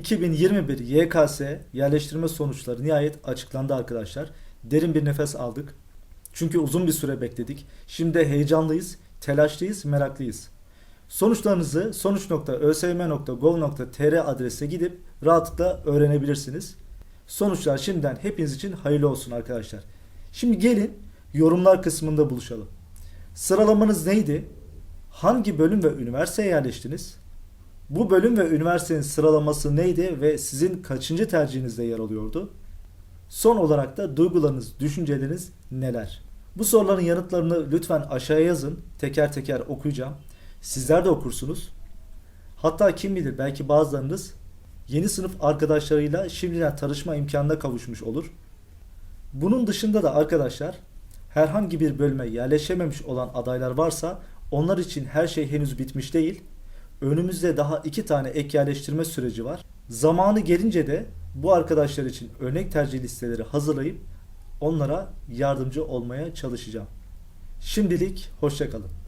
2021 YKS yerleştirme sonuçları nihayet açıklandı arkadaşlar. Derin bir nefes aldık. Çünkü uzun bir süre bekledik. Şimdi heyecanlıyız, telaşlıyız, meraklıyız. Sonuçlarınızı sonuç.ösm.gov.tr adrese gidip rahatlıkla öğrenebilirsiniz. Sonuçlar şimdiden hepiniz için hayırlı olsun arkadaşlar. Şimdi gelin yorumlar kısmında buluşalım. Sıralamanız neydi? Hangi bölüm ve üniversiteye yerleştiniz? Bu bölüm ve üniversitenin sıralaması neydi ve sizin kaçıncı tercihinizde yer alıyordu? Son olarak da duygularınız, düşünceleriniz neler? Bu soruların yanıtlarını lütfen aşağıya yazın. Teker teker okuyacağım. Sizler de okursunuz. Hatta kim bilir belki bazılarınız yeni sınıf arkadaşlarıyla şimdiden tanışma imkanına kavuşmuş olur. Bunun dışında da arkadaşlar herhangi bir bölüme yerleşememiş olan adaylar varsa onlar için her şey henüz bitmiş değil. Önümüzde daha iki tane ek yerleştirme süreci var. Zamanı gelince de bu arkadaşlar için örnek tercih listeleri hazırlayıp onlara yardımcı olmaya çalışacağım. Şimdilik hoşçakalın.